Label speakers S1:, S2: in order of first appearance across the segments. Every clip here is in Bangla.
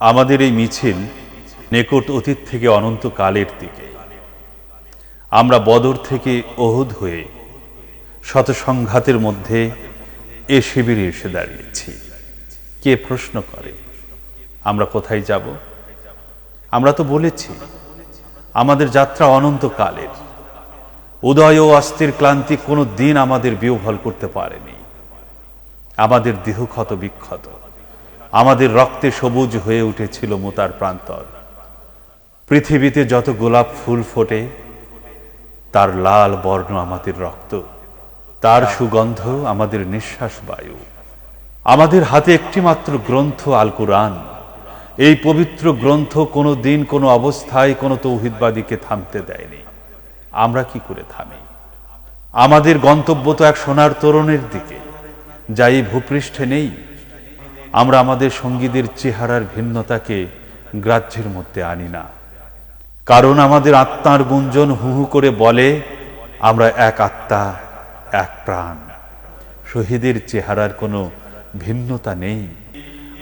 S1: আমাদের এই মিছিল নিকট অতীত থেকে অনন্ত কালের দিকে। আমরা বদর থেকে অহুদ হয়ে শত সংঘাতের মধ্যে এ শিবিরে এসে দাঁড়িয়েছি। কে প্রশ্ন করে? আমরা কোথায় যাব? আমরা তো বলেছি, আমাদের যাত্রা অনন্তকালের। উদয় ও অস্থির ক্লান্তি কোনো দিন আমাদের বিহ্বল করতে পারেনি। আমাদের দেহ ক্ষত বিক্ষত। আমাদের রক্তে সবুজ হয়ে উঠেছিল মোতার প্রান্তর। পৃথিবীতে যত গোলাপ ফুল ফোটে, তার লাল বর্ণ আমাদের রক্ত। তার সুগন্ধ আমাদের নিঃশ্বাস বায়ু। আমাদের হাতে একটি মাত্র গ্রন্থ আল কুরআন। এই পবিত্র গ্রন্থ কোনো দিন কোনো অবস্থায় কোনো তৌহিদবাদীকে থামতে দেয়নি। আমরা কি করে থামি? আমাদের গন্তব্য তো এক সোনার তরুণের দিকে, যা এই ভূপৃষ্ঠে নেই। আমরা আমাদের সঙ্গীদের চেহারার ভিন্নতাকে গ্রাহ্যের মধ্যে আনি না। কারণ আমাদের আত্মার গুঞ্জন হু হু করে বলে, আমরা এক আত্মা, এক প্রাণ। শহীদের চেহারার কোনো ভিন্নতা নেই।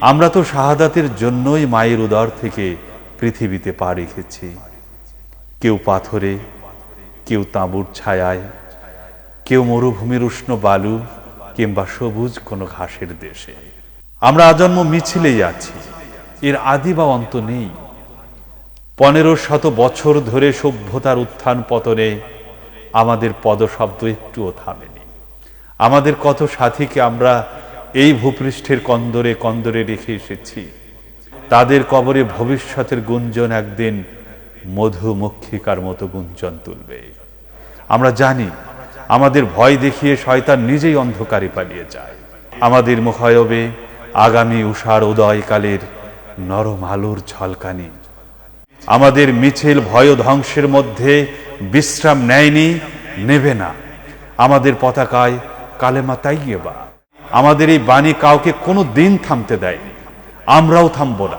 S1: আমরা তো শাহাদাতের জন্যই মায়ের উদর থেকে পৃথিবীতে পা রেখেছি। কেউ পাথরে, কেউ তাঁবুর ছায়ায়, কেউ মরুভূমির উষ্ণ বালু কিংবা সবুজ কোনো ঘাসের দেশে। আমরা আজন্ম মিছিলেই আছি। এর আদি বা অন্ত নেই। পনেরো শত বছর ধরে সভ্যতার উত্থান পতনে আমাদের পদশব্দ একটুও থামেনি। আমাদের কত সাথীকে আমরা এই ভূপৃষ্ঠের কন্দরে কন্দরে রেখে এসেছি। তাদের কবরে ভবিষ্যতের গুঞ্জন একদিন মধুমক্ষিকার মতো গুঞ্জন তুলবে। আমরা জানি, আমাদের ভয় দেখিয়ে শয়তান নিজেই অন্ধকারে পালিয়ে যায়। আমাদের মুখায়বে আগামী উষার উদয়কালের নরম আলোর ঝলকানি। আমাদের মিছিল ভয় ধ্বংসের মধ্যে বিশ্রাম নেয়নি, নেবে না। আমাদের পতাকায় কালেমা তাইয়েবা আমাদের এই বাণী কাউকে কোনো দিন থামতে দেয়নি। আমরাও থামব না।